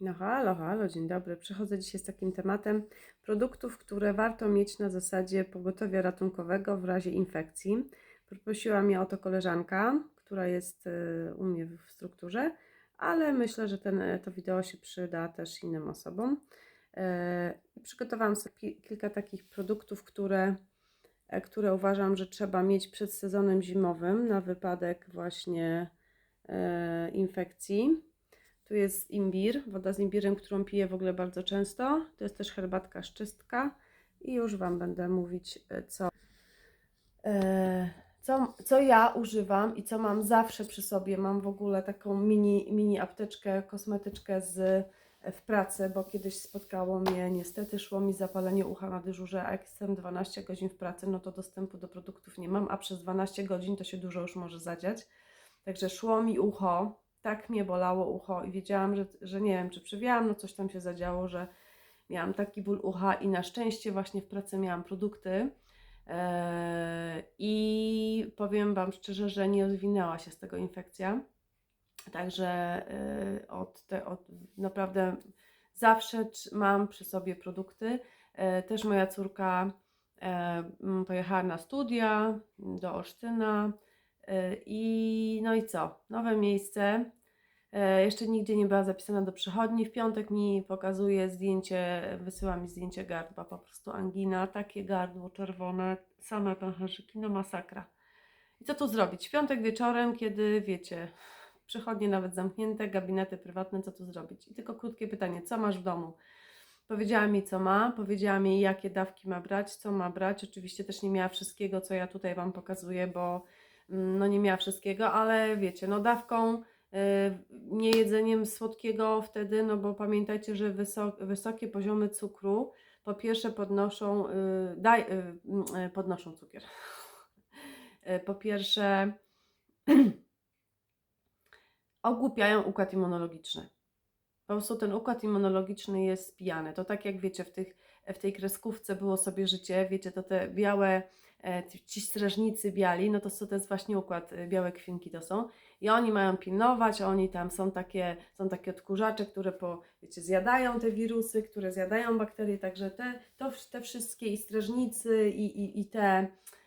No halo, halo, dzień dobry. Przychodzę dzisiaj z takim tematem produktów, które warto mieć na zasadzie pogotowia ratunkowego w razie infekcji. Poprosiła mnie o to koleżanka, która jest y, u mnie w strukturze, ale myślę, że ten, to wideo się przyda też innym osobom. E, Przygotowałam sobie ki- kilka takich produktów, które, e, które uważam, że trzeba mieć przed sezonem zimowym na wypadek właśnie e, infekcji. Tu jest imbir, woda z imbirem, którą piję w ogóle bardzo często. To jest też herbatka szczystka i już Wam będę mówić, e, co, e, co, co ja używam i co mam zawsze przy sobie. Mam w ogóle taką mini, mini apteczkę, kosmetyczkę z, w pracy, bo kiedyś spotkało mnie, niestety szło mi zapalenie ucha na dyżurze, a jak jestem 12 godzin w pracy, no to dostępu do produktów nie mam, a przez 12 godzin to się dużo już może zadziać. Także szło mi ucho, tak mnie bolało ucho i wiedziałam, że, że nie wiem, czy przewiałam, no coś tam się zadziało, że miałam taki ból ucha i na szczęście właśnie w pracy miałam produkty Eee, i powiem Wam szczerze, że nie rozwinęła się z tego infekcja. Także e, od, te, od naprawdę zawsze mam przy sobie produkty. E, Też moja córka e, pojechała na studia do Olsztyna i no i co? Nowe miejsce. E, Jeszcze nigdzie nie była zapisana do przychodni. W piątek mi pokazuje zdjęcie, wysyła mi zdjęcie gardła, po prostu angina, takie gardło czerwone, same pęcherzyki, no masakra. I co tu zrobić? W piątek wieczorem, kiedy wiecie, przychodnie nawet zamknięte, gabinety prywatne, co tu zrobić? I tylko krótkie pytanie, co masz w domu? Powiedziała mi, co ma, powiedziała mi, jakie dawki ma brać, co ma brać. Oczywiście też nie miała wszystkiego, co ja tutaj Wam pokazuję, bo mm, no nie miała wszystkiego, ale wiecie, no dawką, nie jedzeniem słodkiego wtedy, no bo pamiętajcie, że wysok, wysokie poziomy cukru po pierwsze podnoszą, y, daj, y, y, podnoszą cukier. Y, Po pierwsze ogłupiają układ immunologiczny. Po prostu ten układ immunologiczny jest pijany. To tak jak wiecie, w, tych, w tej kreskówce było sobie życie, wiecie, to te białe, ci- ci strażnicy biali, no to, to jest właśnie układ, e, białe kwinki to są. I oni mają pilnować, oni tam są takie, są takie odkurzacze, które po, wiecie, zjadają te wirusy, które zjadają bakterie, także te, to, te wszystkie i strażnicy i, i, i te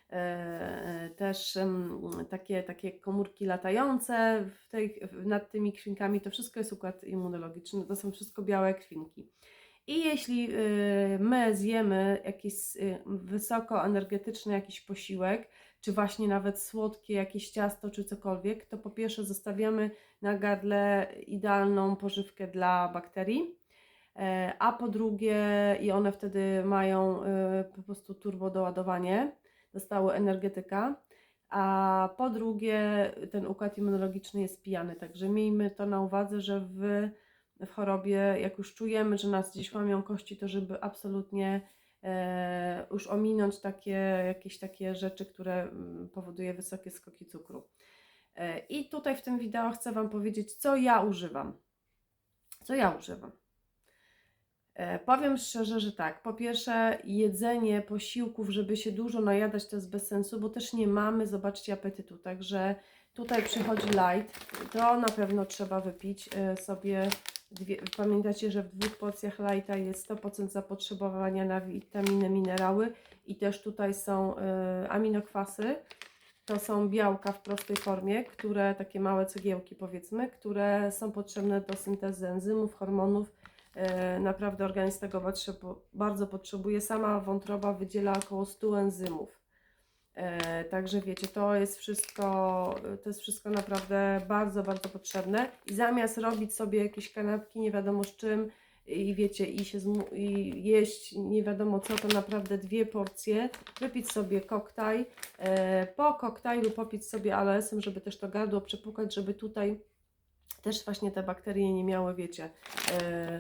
e, też em, takie, takie komórki latające w tej, nad tymi kwinkami, to wszystko jest układ immunologiczny, to są wszystko białe kwinki. I jeśli y, my zjemy jakiś y, wysokoenergetyczny jakiś posiłek, czy właśnie nawet słodkie jakieś ciasto, czy cokolwiek, to po pierwsze zostawiamy na gardle idealną pożywkę dla bakterii, e, a po drugie i one wtedy mają y, po prostu turbo doładowanie, dostały energetyka, a po drugie ten układ immunologiczny jest pijany, także miejmy to na uwadze, że w, w chorobie, jak już czujemy, że nas gdzieś łamią kości, to żeby absolutnie e, już ominąć takie, jakieś takie rzeczy, które mm, powoduje wysokie skoki cukru. E, I tutaj w tym wideo chcę Wam powiedzieć, co ja używam. Co ja używam. E, Powiem szczerze, że tak. Po pierwsze, jedzenie posiłków, żeby się dużo najadać, to jest bez sensu, bo też nie mamy, zobaczcie, apetytu. Także tutaj przychodzi light. To na pewno trzeba wypić sobie. Dwie, pamiętacie, że w dwóch porcjach lighta jest 100% zapotrzebowania na witaminy, minerały i też tutaj są e, aminokwasy. To są białka w prostej formie, które takie małe cegiełki powiedzmy, które są potrzebne do syntezy enzymów, hormonów. E, Naprawdę organizm tego bardzo potrzebuje. Sama wątroba wydziela około 100 enzymów. E, Także wiecie, to jest wszystko, to jest wszystko naprawdę bardzo, bardzo potrzebne. I zamiast robić sobie jakieś kanapki nie wiadomo z czym i wiecie, i się i jeść nie wiadomo co, to naprawdę dwie porcje, wypić sobie koktajl, e, po koktajlu popić sobie aloesem, żeby też to gardło przepukać, żeby tutaj też właśnie te bakterie nie miały, wiecie, e,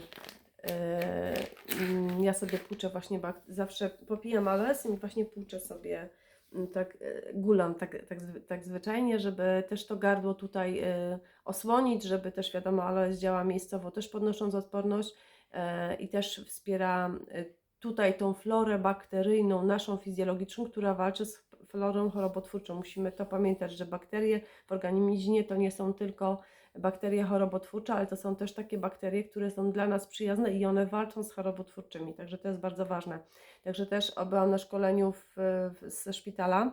mm, ja sobie płuczę właśnie, zawsze popijam aloesem i właśnie płuczę sobie tak e, gulam tak, tak, tak zwyczajnie, żeby też to gardło tutaj e, osłonić, żeby też wiadomo, aloes działa miejscowo też podnosząc odporność e, i też wspiera tutaj tą florę bakteryjną, naszą fizjologiczną, która walczy z florą chorobotwórczą. Musimy to pamiętać, że bakterie w organizmie to nie są tylko bakterie chorobotwórcze, ale to są też takie bakterie, które są dla nas przyjazne i one walczą z chorobotwórczymi, także to jest bardzo ważne. Także też byłam na szkoleniu w, w, ze szpitala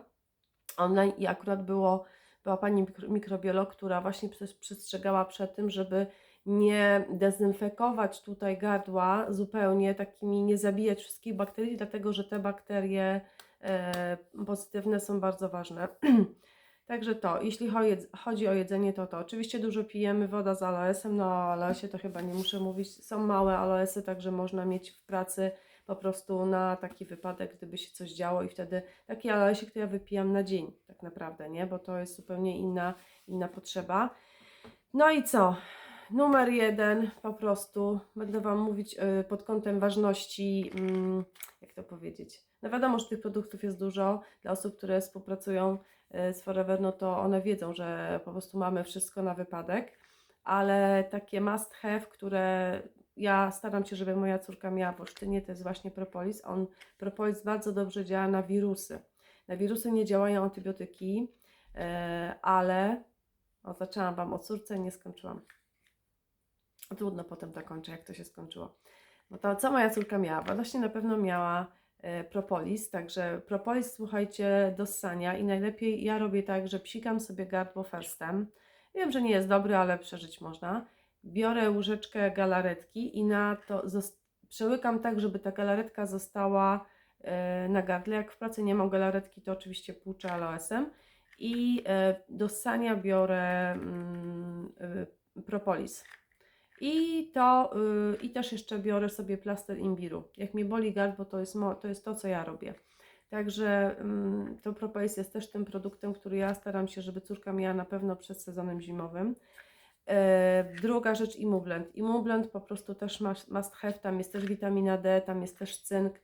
online i akurat było, była pani mikro- mikrobiolog, która właśnie przes- przestrzegała przed tym, żeby nie dezynfekować tutaj gardła zupełnie takimi, nie zabijać wszystkich bakterii, dlatego że te bakterie e, pozytywne są bardzo ważne. Także to, jeśli chodzi- o jedzenie, to to. Oczywiście dużo pijemy, woda z aloesem, no o aloesie to chyba nie muszę mówić. Są małe aloesy, także można mieć w pracy po prostu na taki wypadek, gdyby się coś działo i wtedy taki aloesik to ja wypijam na dzień tak naprawdę, nie? Bo to jest zupełnie inna, inna potrzeba. No i co? Numer jeden, po prostu będę Wam mówić y, pod kątem ważności, mm, jak to powiedzieć. No wiadomo, że tych produktów jest dużo. Dla osób, które współpracują z Forever, no to one wiedzą, że po prostu mamy wszystko na wypadek, ale takie must have, które ja staram się, żeby moja córka miała w Olsztynie, to jest właśnie propolis. On, propolis bardzo dobrze działa na wirusy. Na wirusy nie działają antybiotyki, e, ale o, zaczęłam Wam o córce, nie skończyłam. Trudno potem zakończę, jak to się skończyło. No to co moja córka miała? Właśnie na pewno miała propolis, także propolis, słuchajcie, do ssania i najlepiej ja robię tak, że psikam sobie gardło firstem. Wiem, że nie jest dobry, ale przeżyć można. Biorę łyżeczkę galaretki i na to przełykam tak, żeby ta galaretka została e, na gardle. Jak w pracy nie mam galaretki, to oczywiście płuczę aloesem. I e, do ssania biorę mm, propolis. I to, y, i też jeszcze biorę sobie plaster imbiru. Jak mnie boli gardło, to jest, to jest to, co ja robię. Także ym, to propolis jest też tym produktem, który ja staram się, żeby córka miała na pewno przed sezonem zimowym. E, druga rzecz Immublend. Immublend po prostu też must, have, tam jest też witamina D, tam jest też cynk,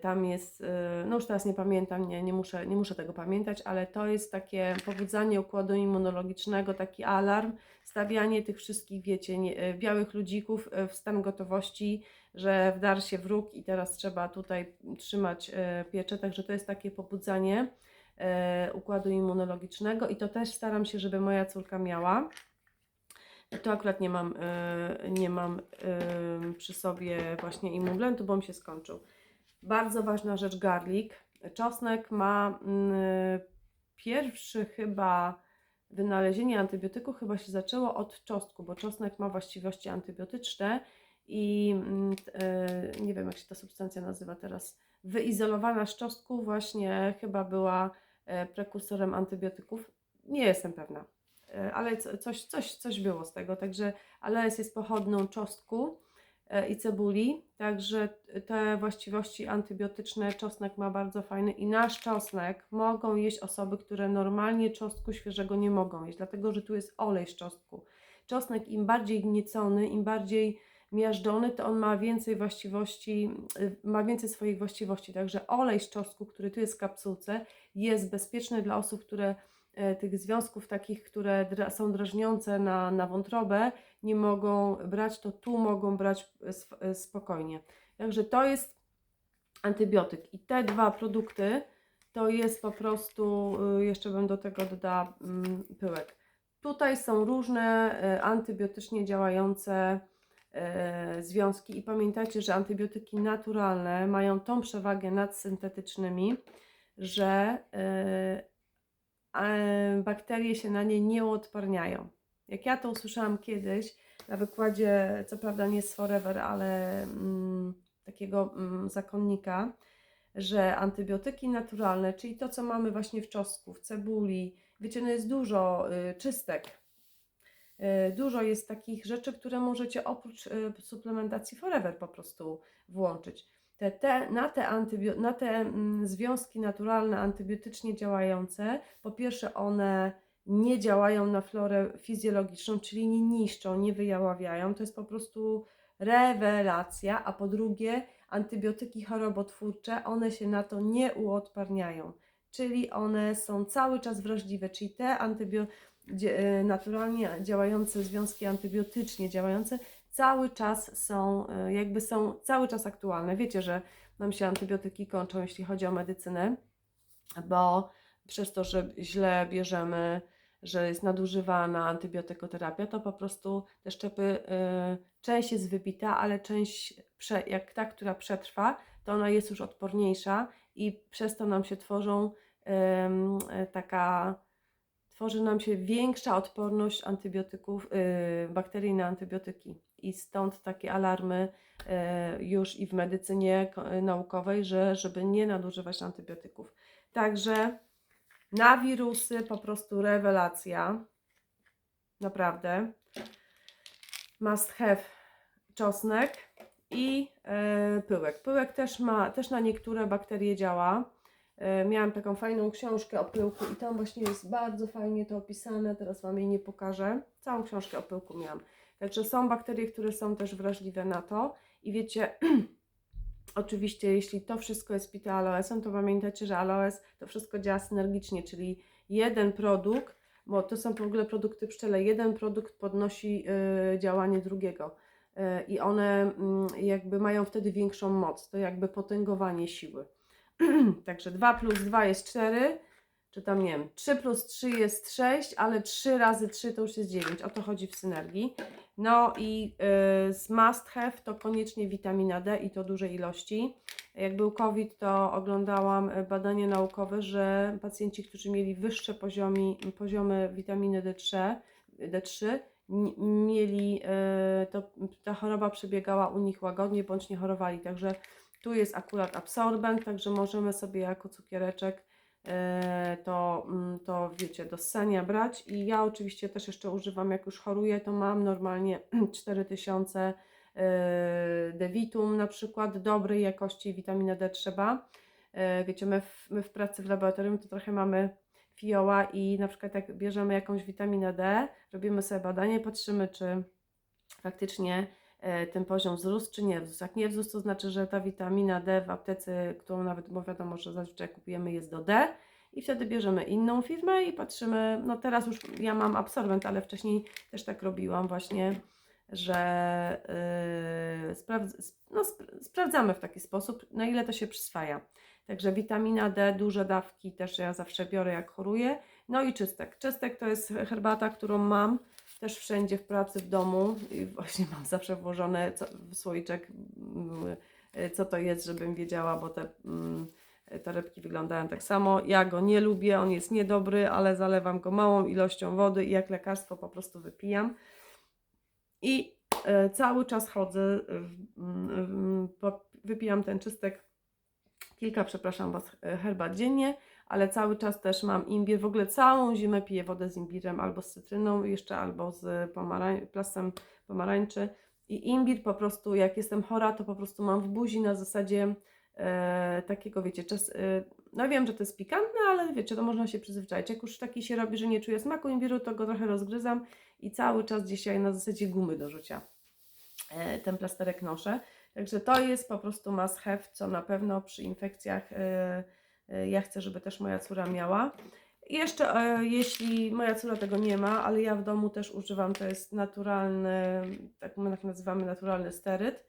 tam jest, e, no już teraz nie pamiętam, nie, nie, muszę, nie muszę tego pamiętać, ale to jest takie pobudzanie układu immunologicznego, taki alarm, stawianie tych wszystkich, wiecie, nie, e, białych ludzików e, w stan gotowości, że wdarł się wróg i teraz trzeba tutaj trzymać e, pieczę, także to jest takie pobudzanie e, układu immunologicznego i to też staram się, żeby moja córka miała. To akurat nie mam, e, nie mam e, przy sobie właśnie immublentu, bo mi się skończył. Bardzo ważna rzecz, garlic. Czosnek ma mm, pierwszy chyba wynalezienie antybiotyku chyba się zaczęło od czosnku, bo czosnek ma właściwości antybiotyczne i mm, e, nie wiem jak się ta substancja nazywa teraz. Wyizolowana z czosnku właśnie chyba była e, prekursorem antybiotyków. Nie jestem pewna, E, ale co- coś, coś, coś było z tego. Także aloes jest pochodną czosnku i cebuli, także te właściwości antybiotyczne czosnek ma bardzo fajny i nasz czosnek mogą jeść osoby, które normalnie czosnku świeżego nie mogą jeść, dlatego że tu jest olej z czosnku. Czosnek im bardziej gniecony, im bardziej miażdżony, to on ma więcej właściwości, y, ma więcej swoich właściwości. Także olej z czosnku, który tu jest w kapsułce, jest bezpieczny dla osób, które e, tych związków takich, które są drażniące na, na wątrobę, nie mogą brać, to tu mogą brać sw- e, spokojnie. Także to jest antybiotyk. I te dwa produkty to jest po prostu, jeszcze bym do tego dodała mm, pyłek. Tutaj są różne e, antybiotycznie działające e, związki i pamiętajcie, że antybiotyki naturalne mają tą przewagę nad syntetycznymi, że e, e, bakterie się na nie nie uodparniają. Jak ja to usłyszałam kiedyś na wykładzie, co prawda nie z Forever, ale mm, takiego mm, zakonnika, że antybiotyki naturalne, czyli to, co mamy właśnie w czosnku, w cebuli, wiecie, no jest dużo y, czystek, y, dużo jest takich rzeczy, które możecie oprócz y, suplementacji Forever po prostu włączyć. Te, te, na te, na te mm, związki naturalne, antybiotycznie działające, po pierwsze one nie działają na florę fizjologiczną, czyli nie niszczą, nie wyjaławiają. To jest po prostu rewelacja. A po drugie, antybiotyki chorobotwórcze, one się na to nie uodparniają, czyli one są cały czas wrażliwe, czyli te antybio- dzie- e, naturalnie działające związki antybiotycznie działające cały czas są, e, jakby są cały czas aktualne. Wiecie, że nam się antybiotyki kończą, jeśli chodzi o medycynę, bo przez to, że źle bierzemy że jest nadużywana antybiotykoterapia, to po prostu te szczepy, y, część jest wybita, ale część, jak ta, która przetrwa, to ona jest już odporniejsza i przez to nam się tworzą e, taka, tworzy nam się większa odporność antybiotyków, bakterii na antybiotyki. I stąd takie alarmy e, już i w medycynie ko- naukowej, że żeby nie nadużywać antybiotyków. Także na wirusy po prostu rewelacja. Naprawdę. Must have czosnek i e, pyłek. Pyłek też ma, też na niektóre bakterie działa. E, miałam taką fajną książkę o pyłku i tam właśnie jest bardzo fajnie to opisane. Teraz Wam jej nie pokażę. Całą książkę o pyłku miałam. Także są bakterie, które są też wrażliwe na to. I wiecie, oczywiście, jeśli to wszystko jest pite aloesem, to pamiętajcie, że aloes to wszystko działa synergicznie, czyli jeden produkt, bo to są w ogóle produkty pszczele, jeden produkt podnosi y, działanie drugiego. Y, I one mm, jakby mają wtedy większą moc. To jakby potęgowanie siły. Także 2 plus 2 jest 4, czy tam nie wiem, 3 plus 3 jest 6, ale 3 razy 3 to już jest 9. O to chodzi w synergii. No i y, z must have to koniecznie witamina D i to duże ilości. Jak był COVID, to oglądałam y, badania naukowe, że pacjenci, którzy mieli wyższe poziomi, poziomy witaminy D3, D3 n- mieli, y, to, ta choroba przebiegała u nich łagodnie, bądź nie chorowali. Także tu jest akurat absorbent, także możemy sobie jako cukiereczek to, mm, to wiecie, do ssania brać. I ja oczywiście też jeszcze używam, jak już choruję, to mam normalnie 4000 e, Devitum na przykład, dobrej jakości witaminę D trzeba. E, Wiecie, my w, my w pracy w laboratorium to trochę mamy fioła i na przykład jak bierzemy jakąś witaminę D, robimy sobie badanie, patrzymy czy faktycznie e, ten poziom wzrósł, czy nie wzrósł. Jak nie wzrósł, to znaczy, że ta witamina D w aptece, którą nawet, bo wiadomo, że zazwyczaj kupujemy, jest do D. I wtedy bierzemy inną firmę i patrzymy, no teraz już ja mam absorbent, ale wcześniej też tak robiłam właśnie, że yy, sprawdz, no, sp sprawdzamy w taki sposób, na ile to się przyswaja. Także witamina D, duże dawki też ja zawsze biorę jak choruję. No i czystek. Czystek to jest herbata, którą mam też wszędzie w pracy, w domu i właśnie mam zawsze włożone co, w słoiczek, mm, y, co to jest, żebym wiedziała, bo te mm, torebki wyglądają tak samo. Ja go nie lubię, on jest niedobry, ale zalewam go małą ilością wody i jak lekarstwo po prostu wypijam. I e, cały czas chodzę, wypijam ten czystek, kilka, przepraszam Was, e, herbat dziennie, ale cały czas też mam imbir. W ogóle całą zimę piję wodę z imbirem albo z cytryną jeszcze, albo z pomarań- plasem pomarańczy. I imbir po prostu, jak jestem chora, to po prostu mam w buzi na zasadzie e, takiego, wiecie, czas, e, no wiem, że to jest pikantne, ale wiecie, to można się przyzwyczaić. Jak już taki się robi, że nie czuję smaku imbiru, to go trochę rozgryzam i cały czas dzisiaj na zasadzie gumy do rzucia e, ten plasterek noszę. Także to jest po prostu must have, co na pewno przy infekcjach e, ja chcę, żeby też moja córa miała. I jeszcze, e, jeśli moja córa tego nie ma, ale ja w domu też używam, to jest naturalny, tak my tak nazywamy, naturalny steryd,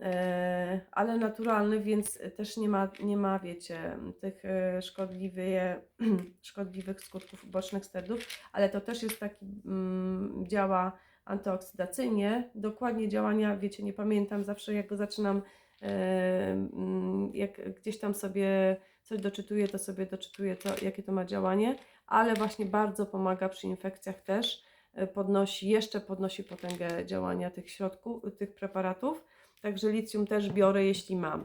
e, ale naturalny, więc też nie ma, nie ma wiecie, tych e, szkodliwie, szkodliwych skutków ubocznych sterydów, ale to też jest taki, mm, działa antyoksydacyjnie. Dokładnie działania, wiecie, nie pamiętam, zawsze jak go zaczynam, e, mm, jak gdzieś tam sobie coś doczytuję, to sobie doczytuję to, jakie to ma działanie, ale właśnie bardzo pomaga przy infekcjach też, e, podnosi, jeszcze podnosi potęgę działania tych środków, tych preparatów, także licjum też biorę, jeśli mam.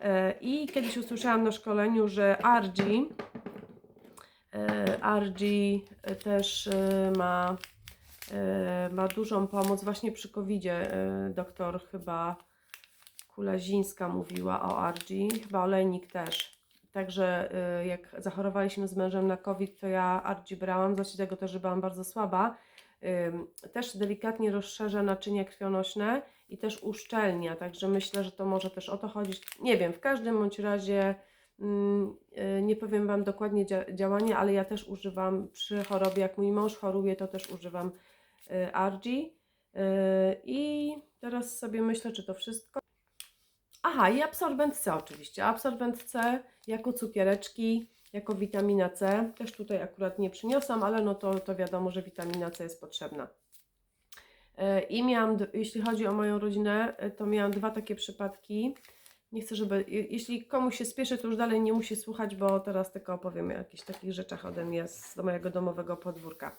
E, I kiedyś usłyszałam na szkoleniu, że RG, e, RG też e, ma e, ma dużą pomoc właśnie przy covid Doktor chyba Kulazińska mówiła o RG, chyba Olejnik też. Także e, jak zachorowaliśmy z mężem na COVID, to ja RG brałam, z tego też, że byłam bardzo słaba. Też delikatnie rozszerza naczynia krwionośne i też uszczelnia, także myślę, że to może też o to chodzić. Nie wiem, w każdym bądź razie mm, y, nie powiem Wam dokładnie dzia- działania, ale ja też używam przy chorobie, jak mój mąż choruje, to też używam y, RG. Y, I teraz sobie myślę, czy to wszystko. Aha, i absorbent C oczywiście. Absorbent C jako cukiereczki. jako witamina C. Też tutaj akurat nie przyniosłam, ale no to, to wiadomo, że witamina C jest potrzebna. E, I miałam, jeśli chodzi o moją rodzinę, e, to miałam dwa takie przypadki. Nie chcę, żeby. je- Jeśli komuś się spieszy, to już dalej nie musi słuchać, bo teraz tylko opowiem o jakichś takich rzeczach ode mnie z mojego domowego podwórka.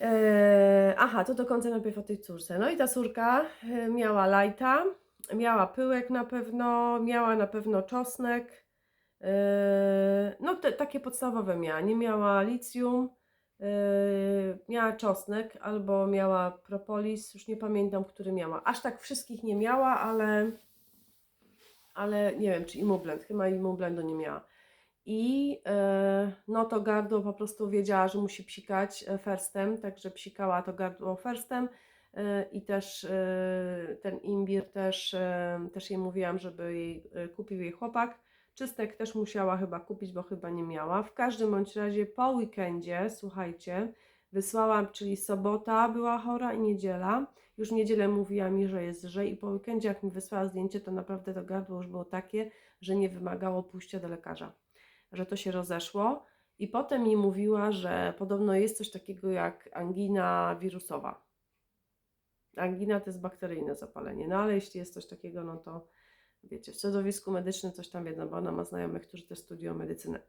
E, aha, to do końca najpierw o tej córce. No i ta córka e, miała lajta, miała pyłek na pewno, miała na pewno czosnek. e, No te, takie podstawowe miała. Nie miała licjum, e, miała czosnek albo miała propolis, już nie pamiętam, który miała. Aż tak wszystkich nie miała, ale, ale nie wiem, czy imublend, chyba imublendu nie miała. I e, no to gardło po prostu wiedziała, że musi psikać e, ferstem, także psikała to gardło ferstem e, i też e, ten imbir też, e, też jej mówiłam, żeby jej e, kupił jej chłopak. Czystek też musiała chyba kupić, bo chyba nie miała. W każdym bądź razie po weekendzie, słuchajcie, wysłałam, czyli sobota była chora i niedziela. Już niedzielę mówiła mi, że jest lżej i po weekendzie jak mi wysłała zdjęcie, to naprawdę to gardło już było takie, że nie wymagało pójścia do lekarza że to się rozeszło. I potem mi mówiła, że podobno jest coś takiego jak angina wirusowa. Angina to jest bakteryjne zapalenie, no ale jeśli jest coś takiego, no to wiecie, w środowisku medycznym coś tam wiedzą, bo ona ma znajomych, którzy też studiują medycynę.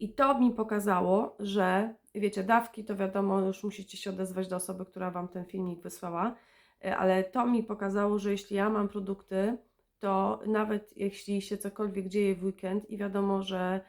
I to mi pokazało, że wiecie, dawki to wiadomo, już musicie się odezwać do osoby, która Wam ten filmik wysłała, e, ale to mi pokazało, że jeśli ja mam produkty, to nawet jeśli się cokolwiek dzieje w weekend i wiadomo, że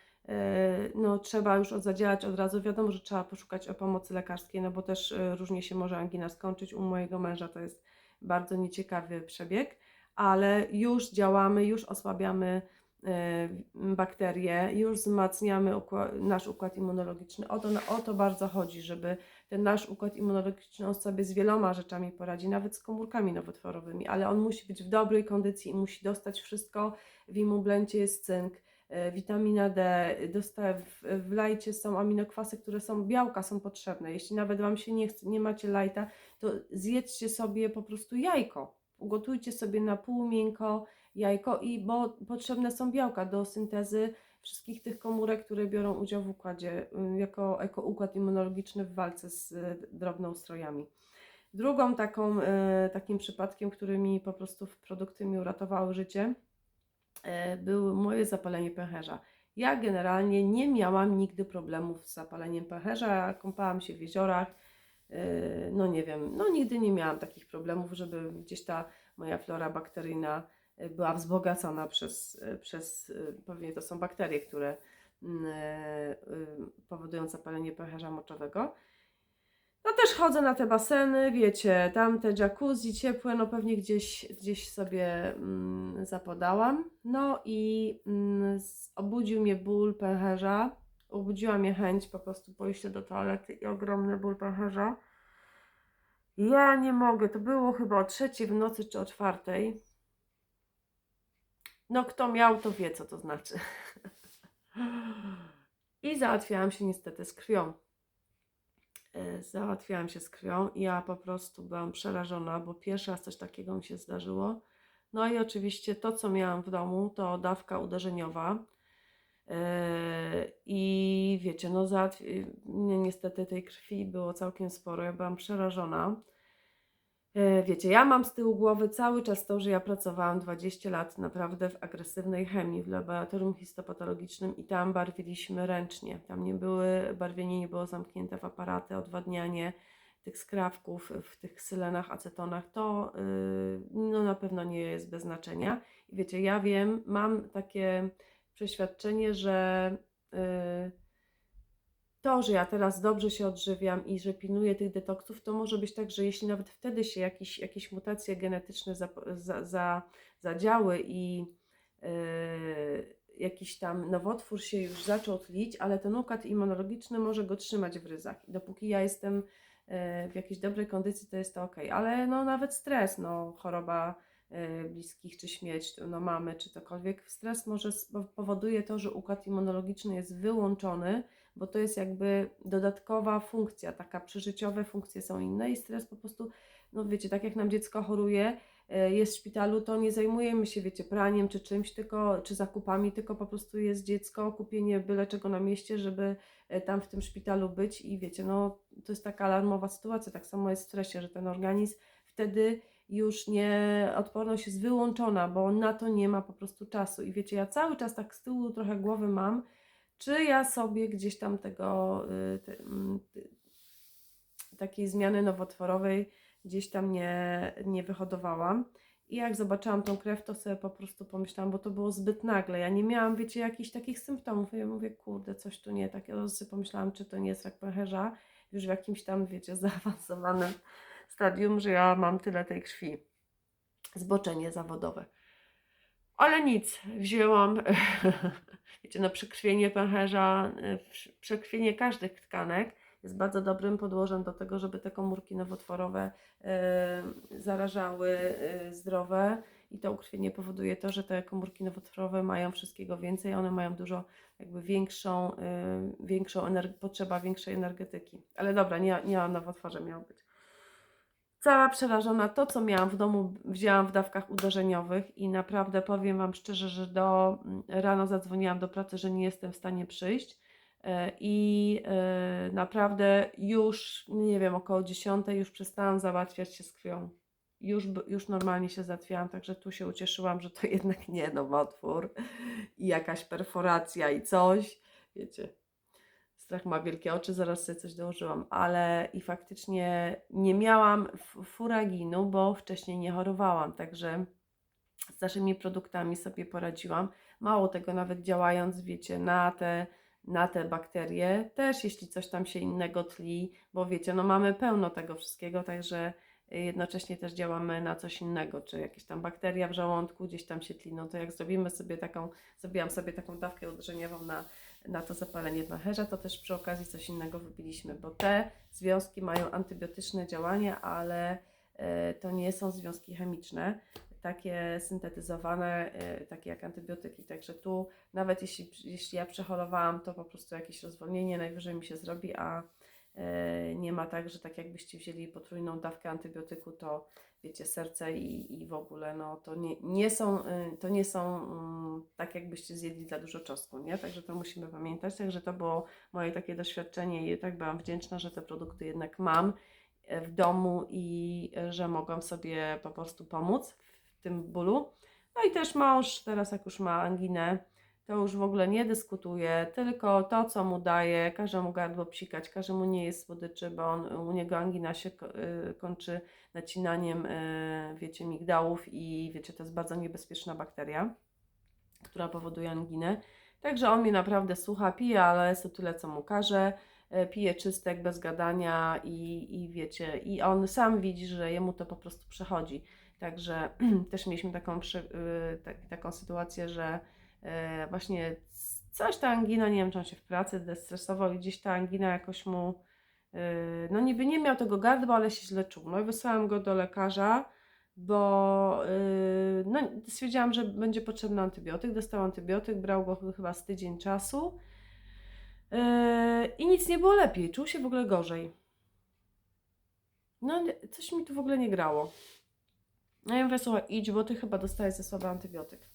no, trzeba już od- zadziałać od razu, wiadomo, że trzeba poszukać pomocy lekarskiej, no bo też e, różnie się może angina skończyć. U mojego męża to jest bardzo nieciekawy przebieg, ale już działamy, już osłabiamy e, bakterie, już wzmacniamy nasz układ immunologiczny. O to, o to bardzo chodzi, żeby ten nasz układ immunologiczny on sobie z wieloma rzeczami poradzi, nawet z komórkami nowotworowymi, ale on musi być w dobrej kondycji i musi dostać wszystko. W imublencie jest cynk, e, witamina D, dosta- w, w lajcie są aminokwasy, które są, białka są potrzebne. Jeśli nawet Wam się nie nie macie lajta, to zjedzcie sobie po prostu jajko. Ugotujcie sobie na pół miękko jajko, i bo potrzebne są białka do syntezy wszystkich tych komórek, które biorą udział w układzie, y, jako, jako układ immunologiczny w walce z y, drobnoustrojami. Drugą taką, y, takim przypadkiem, który mi po prostu produkty mi uratowały życie, było moje zapalenie pęcherza. Ja generalnie nie miałam nigdy problemów z zapaleniem pęcherza, kąpałam się w jeziorach, y, no nie wiem, no nigdy nie miałam takich problemów, żeby gdzieś ta moja flora bakteryjna y, była wzbogacona przez, przez pewnie to są bakterie, które mm, powodują zapalenie pęcherza moczowego. No też chodzę na te baseny, wiecie, tam te jacuzzi ciepłe, no pewnie gdzieś, gdzieś sobie mm, zapodałam. No i mm, obudził mnie ból pęcherza, obudziła mnie chęć po prostu pójścia do toalety i ogromny ból pęcherza. Ja nie mogę, to było chyba o trzeciej w nocy czy o czwartej. No kto miał, to wie co to znaczy. I załatwiałam się niestety z krwią załatwiałam się z krwią i ja po prostu byłam przerażona, bo pierwszy raz coś takiego mi się zdarzyło. No i oczywiście to, co miałam w domu, to dawka uderzeniowa. E, I wiecie, no niestety tej krwi było całkiem sporo, ja byłam przerażona. E, Wiecie, ja mam z tyłu głowy cały czas to, że ja pracowałam 20 lat naprawdę w agresywnej chemii, w laboratorium histopatologicznym i tam barwiliśmy ręcznie. Tam nie były, barwienie nie było zamknięte w aparaty, odwadnianie tych skrawków w tych sylenach, acetonach, to yy, no na pewno nie jest bez znaczenia. I wiecie, ja wiem, mam takie przeświadczenie, że yy, to, że ja teraz dobrze się odżywiam i że pilnuję tych detoksów, to może być tak, że jeśli nawet wtedy się jakieś, jakieś mutacje genetyczne za, za, za, zadziały i yy, jakiś tam nowotwór się już zaczął tlić, ale ten układ immunologiczny może go trzymać w ryzach. Dopóki ja jestem yy, w jakiejś dobrej kondycji, to jest to ok. Ale no nawet stres, no choroba yy, bliskich czy śmierć, no mamy czy cokolwiek, stres może powoduje to, że układ immunologiczny jest wyłączony, bo to jest jakby dodatkowa funkcja, taka przeżyciowe funkcje są inne i stres po prostu no wiecie, tak jak nam dziecko choruje, e, jest w szpitalu, to nie zajmujemy się, wiecie, praniem czy czymś, tylko, czy zakupami, tylko po prostu jest dziecko, kupienie byle czego na mieście, żeby e, tam w tym szpitalu być i wiecie, no to jest taka alarmowa sytuacja, tak samo jest w stresie, że ten organizm wtedy już nie, odporność jest wyłączona, bo na to nie ma po prostu czasu i wiecie, ja cały czas tak z tyłu trochę głowy mam, czy ja sobie gdzieś tam tego, y, te, mm, takiej zmiany nowotworowej gdzieś tam nie, nie wyhodowałam. I jak zobaczyłam tą krew, to sobie po prostu pomyślałam, bo to było zbyt nagle. Ja nie miałam, wiecie, jakichś takich symptomów. Ja mówię, kurde, coś tu nie tak. Ja sobie pomyślałam, czy to nie jest rak pęcherza, już w jakimś tam, wiecie, zaawansowanym stadium, że ja mam tyle tej krwi. Zboczenie zawodowe. Ale nic, wzięłam, wiecie, no przekrwienie pęcherza, y, prze- przekrwienie każdych tkanek jest bardzo dobrym podłożem do tego, żeby te komórki nowotworowe y, zarażały y, zdrowe i to ukrwienie powoduje to, że te komórki nowotworowe mają wszystkiego więcej, one mają dużo jakby większą, większą potrzeba większej energetyki. Ale dobra, nie, nie o nowotworze miał być. Cała przerażona, to co miałam w domu wzięłam w dawkach uderzeniowych i naprawdę powiem Wam szczerze, że do mm, rano zadzwoniłam do pracy, że nie jestem w stanie przyjść e, i e, naprawdę już, nie wiem, około 10 już przestałam załatwiać się z krwią. Już, już normalnie się zatwiałam, także tu się ucieszyłam, że to jednak nie nowotwór i jakaś perforacja i coś, wiecie. Strach ma wielkie oczy, zaraz sobie coś dołożyłam, ale i faktycznie nie miałam furaginu, bo wcześniej nie chorowałam, także z naszymi produktami sobie poradziłam. Mało tego, nawet działając, wiecie, na te, na te bakterie, też jeśli coś tam się innego tli, bo wiecie, no mamy pełno tego wszystkiego, także jednocześnie też działamy na coś innego, czy jakieś tam bakteria w żołądku gdzieś tam się tli, no to jak zrobimy sobie taką, zrobiłam sobie taką dawkę uderzeniową na na to zapalenie pęcherza, to też przy okazji coś innego wypiliśmy, bo te związki mają antybiotyczne działanie, ale e, to nie są związki chemiczne, takie syntetyzowane, e, takie jak antybiotyki. Także tu nawet jeśli, jeśli ja przechorowałam, to po prostu jakieś rozwolnienie najwyżej mi się zrobi, a e, nie ma tak, że tak jakbyście wzięli potrójną dawkę antybiotyku, to wiecie, serce i, i w ogóle, no to nie, nie są, y, to nie są mm, tak jakbyście zjedli za dużo czosnku, nie? Także to musimy pamiętać, także to było moje takie doświadczenie i tak byłam wdzięczna, że te produkty jednak mam e, w domu i e, że mogłam sobie po prostu pomóc w tym bólu. No i też mąż teraz jak już ma anginę, to już w ogóle nie dyskutuje, tylko to, co mu daje, każe mu gardło psikać, każe mu nie jest słodyczy, bo on, u niego angina się y, kończy nacinaniem, y, wiecie, migdałów i wiecie, to jest bardzo niebezpieczna bakteria, która powoduje anginę. Także on mnie naprawdę słucha, pije, ale jest to tyle, co mu każe. Y, Pije czystek bez gadania i, i wiecie, i on sam widzi, że jemu to po prostu przechodzi. Także też mieliśmy taką, tak, taką sytuację, że e, właśnie coś ta angina, nie wiem czy on się w pracy destresował i gdzieś ta angina jakoś mu, e, no niby nie miał tego gardła, ale się źle czuł. No i wysłałam go do lekarza, bo e, no, stwierdziłam, że będzie potrzebny antybiotyk. Dostał antybiotyk, brał go chyba z tydzień czasu e, i nic nie było lepiej, czuł się w ogóle gorzej. No coś mi tu w ogóle nie grało. No ja mówię, słuchaj, idź, bo ty chyba dostajesz ze słaby antybiotyk.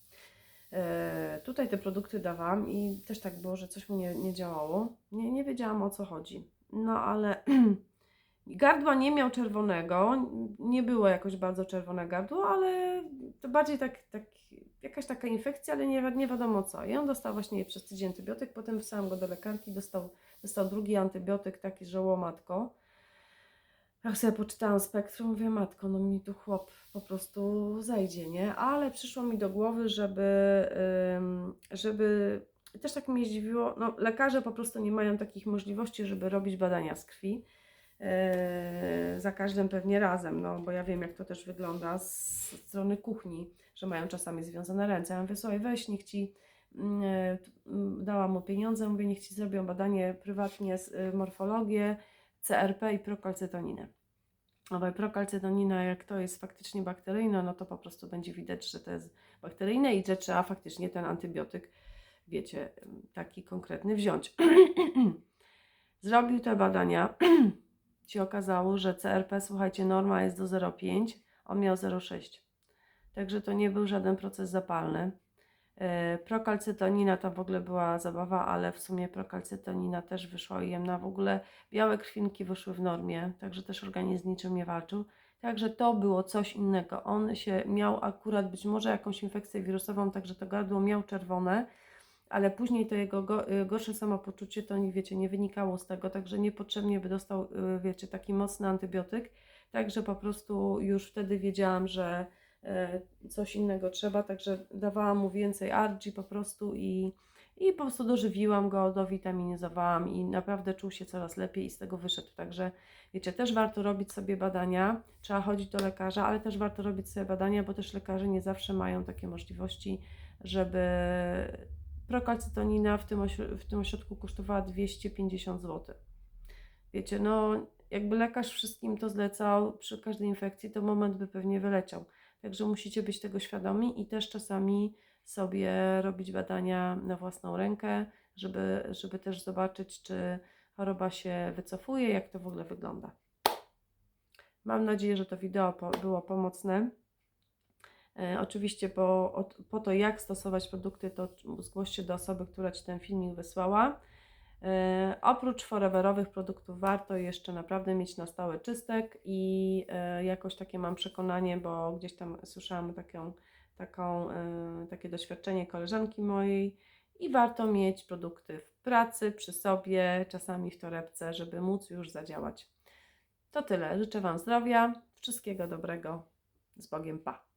Tutaj te produkty dawałam i też tak było, że coś mu nie, nie działało. Nie, nie wiedziałam o co chodzi. No ale gardła nie miał czerwonego, nie było jakoś bardzo czerwone gardło, ale to bardziej tak, tak jakaś taka infekcja, ale nie, nie wiadomo co. I on dostał właśnie przez tydzień antybiotyk, potem wysłałam go do lekarki, dostał, dostał drugi antybiotyk, taki, że łomatko. Jak sobie poczytałam spektrum, mówię, matko, no mi tu chłop po prostu zejdzie, nie? Ale przyszło mi do głowy, żeby, żeby, też tak mnie zdziwiło, no lekarze po prostu nie mają takich możliwości, żeby robić badania z krwi. Yy, za każdym pewnie razem, no bo ja wiem, jak to też wygląda z strony kuchni, że mają czasami związane ręce. Ja mówię, słuchaj, weź, niech ci, mm, e, mm, dałam mu pieniądze, mówię, niech ci zrobią badanie prywatnie, z, y, morfologię, CRP i prokalcytoninę. Ale prokalcytonina, jak to jest faktycznie bakteryjna, no to po prostu będzie widać, że to jest bakteryjne i że trzeba faktycznie ten antybiotyk, wiecie, taki konkretny wziąć. Zrobił te badania, się okazało, że CRP, słuchajcie, norma jest do 0,5, on miał 0,6. Także to nie był żaden proces zapalny. E, Prokalcytonina to w ogóle była zabawa, ale w sumie prokalcytonina też wyszła ujemna. W ogóle białe krwinki wyszły w normie, także też organizm niczym nie walczył. Także to było coś innego. On się miał akurat być może jakąś infekcję wirusową, także to gardło miał czerwone, ale później to jego go, y, gorsze samopoczucie to nie wiecie, nie wynikało z tego, także niepotrzebnie by dostał, y, wiecie, taki mocny antybiotyk. Także po prostu już wtedy wiedziałam, że e, coś innego trzeba, także dawałam mu więcej argi po prostu i, i po prostu dożywiłam go, dowitaminizowałam i naprawdę czuł się coraz lepiej i z tego wyszedł. Także wiecie, też warto robić sobie badania, trzeba chodzić do lekarza, ale też warto robić sobie badania, bo też lekarze nie zawsze mają takie możliwości, żeby prokalcytonina w tym, w tym ośrodku kosztowała 250 zł. Wiecie, no jakby lekarz wszystkim to zlecał przy każdej infekcji, to moment by pewnie wyleciał. Także musicie być tego świadomi i też czasami sobie robić badania na własną rękę, żeby, żeby też zobaczyć, czy choroba się wycofuje, jak to w ogóle wygląda. Mam nadzieję, że to wideo było pomocne. E, oczywiście po, po to, jak stosować produkty, to zgłoście do osoby, która Ci ten filmik wysłała. E, oprócz foreverowych produktów warto jeszcze naprawdę mieć na stałe czystek i e, jakoś takie mam przekonanie, bo gdzieś tam słyszałam taką, taką, takie doświadczenie koleżanki mojej i warto mieć produkty w pracy, przy sobie, czasami w torebce, żeby móc już zadziałać. To tyle. Życzę Wam zdrowia, wszystkiego dobrego. Z Bogiem, pa!